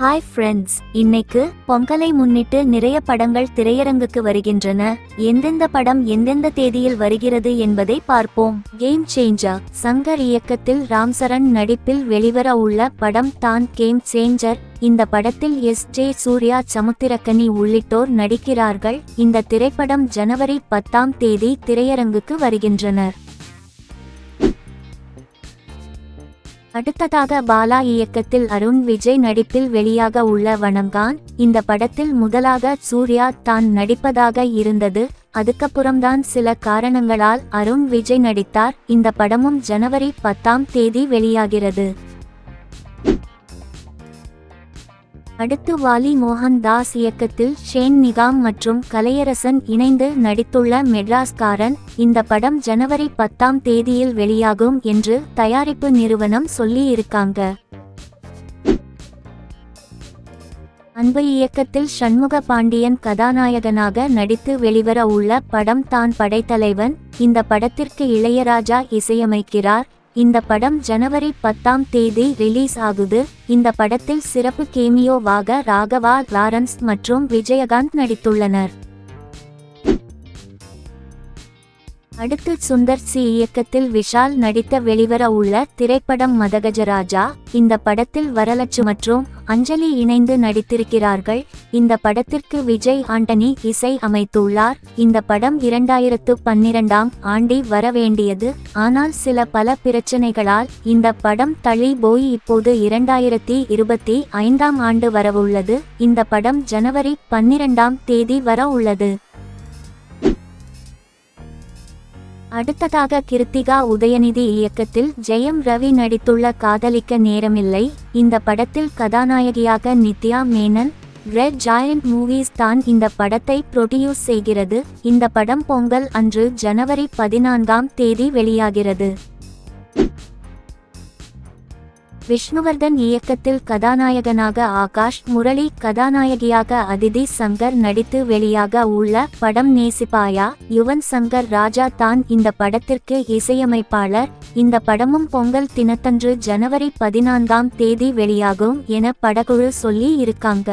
Hi friends இன்னைக்கு பொங்கலை முன்னிட்டு நிறைய படங்கள் திரையரங்குக்கு வருகின்றன. எந்தெந்த படம் எந்தெந்த தேதியில் வருகிறது என்பதை பார்ப்போம். கேம் சேஞ்சர் சங்கர் இயக்கத்தில் ராம்சரண் நடிப்பில் வெளிவர உள்ள படம் தான் கேம் சேஞ்சர் இந்த படத்தில் எஸ். ஜே. சூர்யா சமுத்திரக்கனி உள்ளிட்டோர் நடிக்கிறார்கள். இந்த திரைப்படம் ஜனவரி பத்தாம் தேதி திரையரங்குக்கு வருகின்றனர். அடுத்ததாக பாலா இயக்கத்தில் அருண் விஜய் நடிப்பில் வெளியாக உள்ள வனம்தான் இந்த படத்தில் முதலாக சூர்யா தான் நடிப்பதாக இருந்தது. அதுக்கப்புறம்தான் சில காரணங்களால் அருண் விஜய் நடித்தார். இந்த படமும் ஜனவரி பத்தாம் தேதி வெளியாகிறது. அடுத்து வாலி மோகன் தாஸ் இயக்கத்தில் ஷேன் நிகாம் மற்றும் கலையரசன் இணைந்து நடித்துள்ள மெட்ராஸ்காரன் இந்த படம் ஜனவரி பத்தாம் தேதியில் வெளியாகும் என்று தயாரிப்பு நிறுவனம் சொல்லியிருக்காங்க. அன்பு இயக்கத்தில் சண்முக பாண்டியன் கதாநாயகனாக நடித்து வெளிவர உள்ள படம் தான் படைத்தலைவன் இந்த படத்திற்கு இளையராஜா இசையமைக்கிறார் இந்த படம் ஜனவரி பத்தாம் தேதி ரிலீஸ் ஆகுது. இந்த படத்தில் சிறப்பு கேமியோவாக ராகவா லாரன்ஸ் மற்றும் விஜயகாந்த் நடித்துள்ளனர். அடுத்து சுந்தர் சி இயக்கத்தில் விஷால் நடித்த வெளிவர உள்ள திரைப்படம் மதகஜராஜா இந்த படத்தில் வரலட்சு மற்றும் அஞ்சலி இணைந்து நடித்திருக்கிறார்கள். இந்த படத்திற்கு விஜய் ஆண்டனி இசை அமைத்துள்ளார். இந்த படம் இரண்டாயிரத்து பன்னிரண்டாம் ஆண்டி வரவேண்டியது. ஆனால் சில பல பிரச்சனைகளால் இந்த படம் தள்ளி போய் இப்போது இரண்டாயிரத்தி இருபத்தி ஐந்தாம் ஆண்டு வரவுள்ளது. இந்த படம் ஜனவரி பன்னிரண்டாம் தேதி வர உள்ளது அடுத்ததாக கிருத்திகா உதயநிதி இயக்கத்தில் ஜெயம் ரவி நடித்துள்ள காதலிக்க நேரமில்லை. இந்த படத்தில் கதாநாயகியாக Nithya Menen Red Giant Movies தான் இந்த படத்தை ப்ரொடியூஸ் செய்கிறது. இந்த படம் பொங்கல் அன்று ஜனவரி பதினான்காம் தேதி வெளியாகிறது. விஷ்ணுவர்தன் இயக்கத்தில் கதாநாயகனாக ஆகாஷ் முரளி கதாநாயகியாக அதிதி சங்கர் நடித்து வெளியாக உள்ள படம் நேசிப்பாயா? யுவன் சங்கர் ராஜா தான் இந்த படத்திற்கு இசையமைப்பாளர். இந்த படமும் பொங்கல் தினத்தன்று ஜனவரி பதினான்காம் தேதி வெளியாகும் என படக்குழு சொல்லி இருக்காங்க.